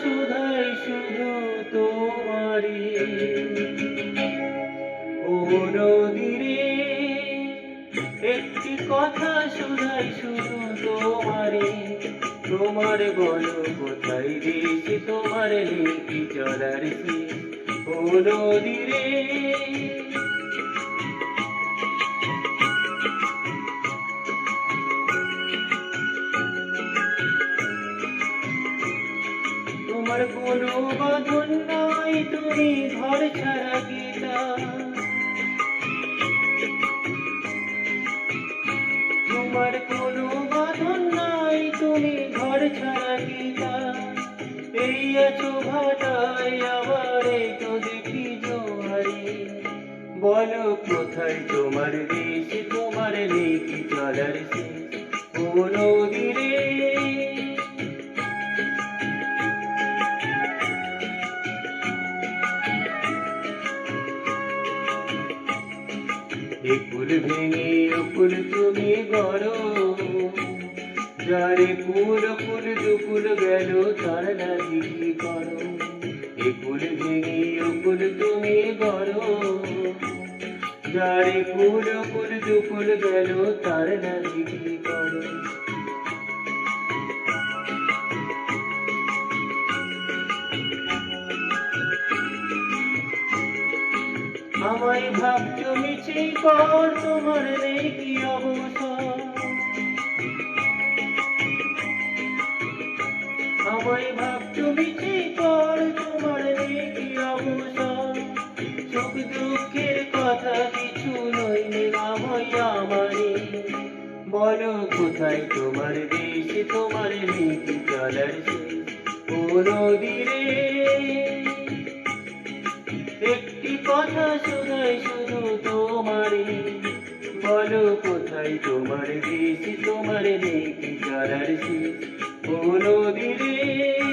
শুধাই শুধু তোমারি ও নদীরে একটি কথা শুধাই শুধু তোমারি তোমার বলো কোথায় দেশে তোমার নেই চলার? ও নদীরে তোমার কোনো বাঁধন নাই তুমি ঘর ছাড়া গেলা তোমার কোনো বাঁধন নাই তুমি ঘর ছাড়া গেলা এই আছো ভাটায় আবার তো দেখি জোয়ারে। বলো কোথায় তোমার দেশ, তোমার নেই কি চলার শেষ? ও একুল ভেঙে অকুল তুমি গড়ো যারে কুল কুল দুকুল গেল, তার লাগি করো একুল ভেঙে অকুল তুমি গড়ো যারে কুল কুল দুকুল গেল, তার লাগি আমায় ভাবছ মিছে কর তোমার নেই কি অবসর? আমায় ভাবছ মিছে কর তোমার নেই কি অবসর? সুখ দুঃখের কথা কিছু নই নিরাময় আমারে বলো কোথায় তোমার দেশ, তোমার কি চলার ও নদীরে একটি কথা শোনাই শুধু তোমারে। বলো কোথায় তোমার দেশ তোমার নেই কি করার সে ও নদীরে